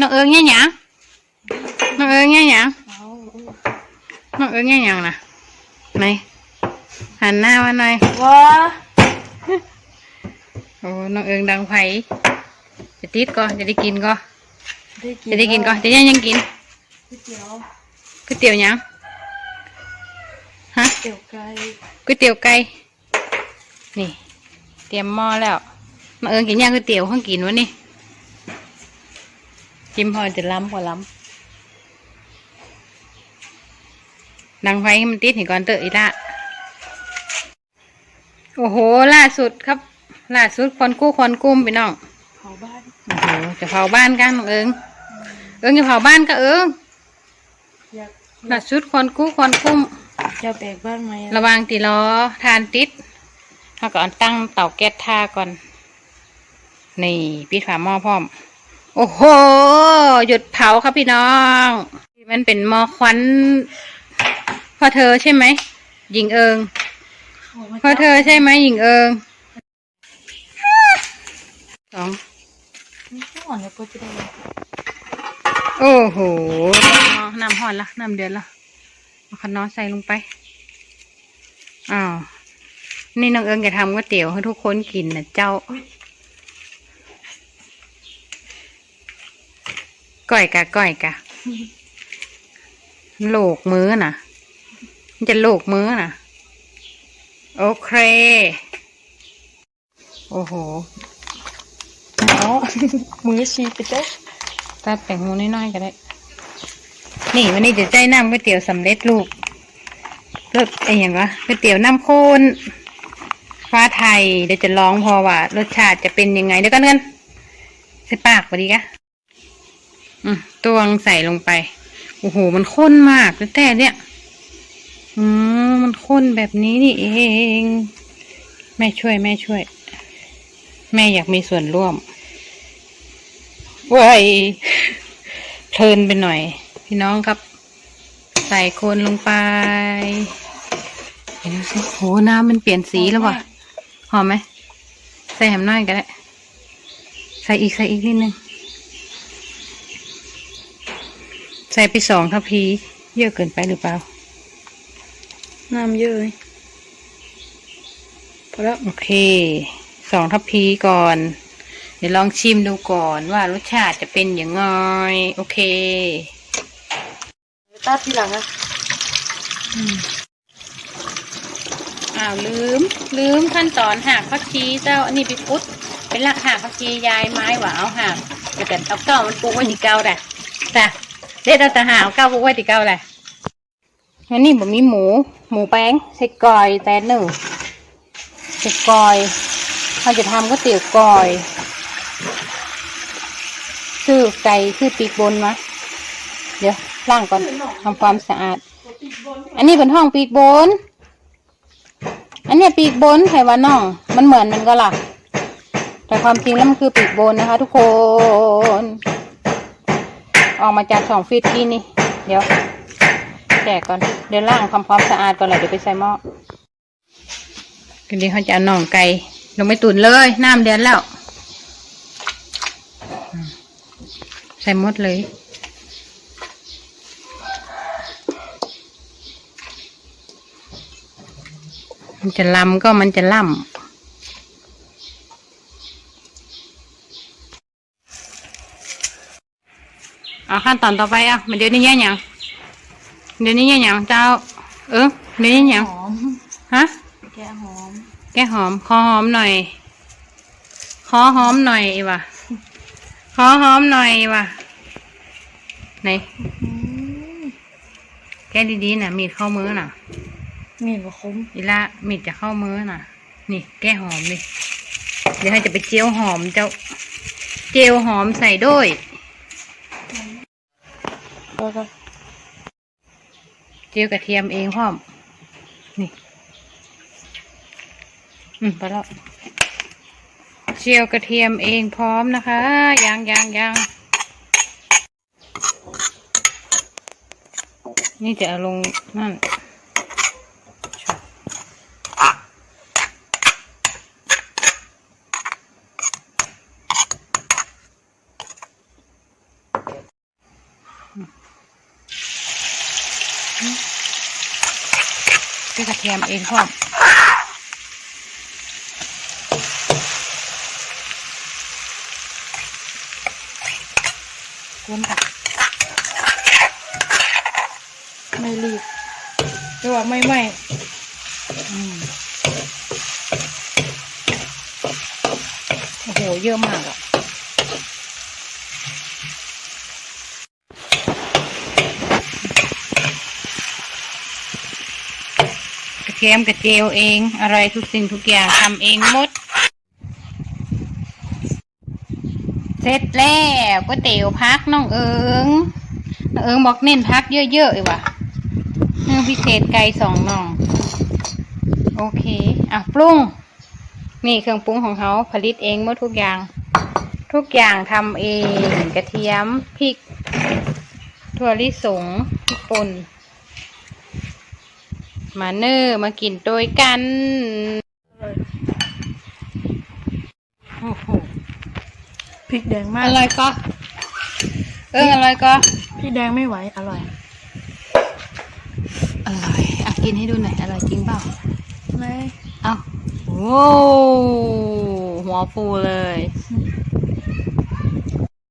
น้องเอิงเนี่ยหยังน้องเอิงเนี่ยหยังเอาน้องเอิงเนี่ยหยังนะไหนหันหน้ามาหน่อยว้าโอ้น้องเอิงดังไผจะติดก็จะได้กินก็ได้กินจะได้กินก็จะยังยังกินก๋วยเตี๋ยวก๋วยเตี๋ยวหยังฮะเตี๋ยวไก่ก๋วยเตี๋ยวไก่นี่ เตรียมหม้อแล้วน้องเอิงกินย่างก๋วยเตี๋ยวข้างกินวะนี่ จิ้มพอจะล้ำกว่าล้ำดังไฟให้มันติดเห็นก่อนเตอะอีละโอ้โห ล่าสุดครับ ล่าสุดควันกู้ควันกุ้มไปน้องเผาบ้านโอ้โหจะเผาบ้านกันน้องเอิงเอิงจะเผาบ้านก็เอิงอยากล่าสุดควันกู้ควันกุ้มจะแตกบ้านไหมอะระวังตีล้อทานติดเขาก่อนตั้งเตาแก๊สท่าก่อน นี่ปิดฝาหม้อพร้อม โอ้โห หยุดเผาครับพี่น้อง มันเป็นมอควันพ่อเธอใช่ไหมหญิงเอิงเอามาพ่อเธอใช่ไหมหญิงเอิงสองจับก่อนเดี๋ยวก็จะได้โอ้โหน้ำห่อนละน้ำเดือดละเอาขนอใส่ลงไปอ้าวนี่น้องเอิงจะทำก๋วยเตี๋ยวให้ทุกคนกินนะเจ้า ก้อยกะก้อยกะโลกมือน่ะมันจะโลกมือน่ะโอเค โอ้โหเอามือชีไปเด้อตัดแป้งหมูน้อยๆก็ได้ นี่วันนี้จะใจน้ำก๋วยเตี๋ยวสำเร็จรูปรสไอ้อย่างวะก๋วยเตี๋ยวน้ำข้นฟ้าไทยเดี๋ยวจะลองพอว่ารสชาติจะเป็นยังไงเดี๋ยวกันกันใส่ปากพอดีกะ อืมตวงใส่ลงไป โอ้โห มันข้นมากแต่เนี่ย อืมมันข้นแบบนี้นี่เอง แม่ช่วย แม่ช่วย แม่อยากมีส่วนร่วมว้ายเพลินไปหน่อย พี่น้องครับ ใส่โคนลงไปเห็นดูสิโหน้ำมันเปลี่ยนสีแล้วว่ะหอมไหม ใส่แฮมน้อยก็ได้ ใส่อีกใส่อีกนิดนึง ใส่ไปสองทัพพี เยอะเกินไปหรือเปล่า น้ำเยอะเลยพอแล้วโอเคสองทัพพีก่อน เดี๋ยวลองชิมดูก่อนว่ารสชาติจะเป็นยังไงโอเคตัดทีหลังอะอ้าวลืม ลืมขั้นตอนหักผักชีเจ้าอันนี้ไปพุดเป็นหลักหักผักชียายไม้หวาเอาหักแต่แต่เอาเก้ามันปลูกไว้ที่เก้าแหละจ้ะ เด็ดเอาแต่หาเอาเก้าปลูกไว้ที่เก้าแหละอันนี้ผมมีหมู หมูแป้งใส่กอยแต่หนึ่งใส่กอยเราจะทำก๋วยเตี๋ยวกอย ซื้อไก่ซื้อปีกบนมาเดี๋ยวล้างก่อนทำความสะอาด อันนี้เป็นห้องปีกบน อันเนี้ยปีกบนไขว่าน้อง มันเหมือนมันก็ล่ะ แต่ความจริงแล้วมันคือปีกบนนะคะ ทุกคน ออกมาจากสองฟีตกี้นี่ เดี๋ยวแจกก่อน เดี๋ยวล้างความพร้อมสะอาดก่อนเลยเดี๋ยวไปใส่หม้อทีนี้เขาจะเอาน่องไก่ลงไปตุ๋นเลย น้ำเดือดแล้ว ใส่หมดเลยมันจะลำก็มันจะล่ำเอา ขั้นตอนต่อไปอะมันเดี๋ยวนี้แย่หยังเดี๋ยวนี้แย่หยังเจ้า เออเดี๋ยวนี้หยังหอมฮะแกหอม แกหอมขอหอมหน่อยขอหอมหน่อยว่ะขอหอมหน่อยว่ะไหนอืมแกดีๆน่ะมีดเข้ามือน่ะ มีบะคมอีละมีดจะเข้ามือน่ะ นี่ แก้หอมดิเดี๋ยวให้จะไปเจียวหอมเจ้า เจียวหอมใส่ด้วยแล้วก็ เจียวกระเทียมเองพร้อม นี่ อืมไปแล้วเจียวกระเทียมเองพร้อมนะคะยังยังยังนี่จะเอาลงนั่น พริกกระเทียมเองพร้อมกวนค่ะ ไม่รีบแต่ว่าไม่ไหมอืมโอ้โห เยอะมากอะ กระ เทียมกระเจียวเอง อะไรทุกสิ่งทุกอย่างทำเองหมด เสร็จแล้วก๋วยเตี๋ยวพักน้องเอิงน้องเอิงบอกเน้นพักเยอะๆเลยว่ะเนื่อพิเศษไก่สองน่อง โอเค อะปรุง นี่เครื่องปรุงของเขาผลิตเองหมดทุกอย่าง ทุกอย่างทำเอง กระเทียมพริกถั่วลิสงพริกป่น มาเนอร์มากินโดยกันโอ้โหพริกแดงมาก อร่อยก็ เอออร่อยก็พริกแดงไม่ไหว อร่อย อร่อยอะกินให้ดูหน่อย อร่อยจริงเปล่าไม่เอาโอ้หัวฟูเลยอืม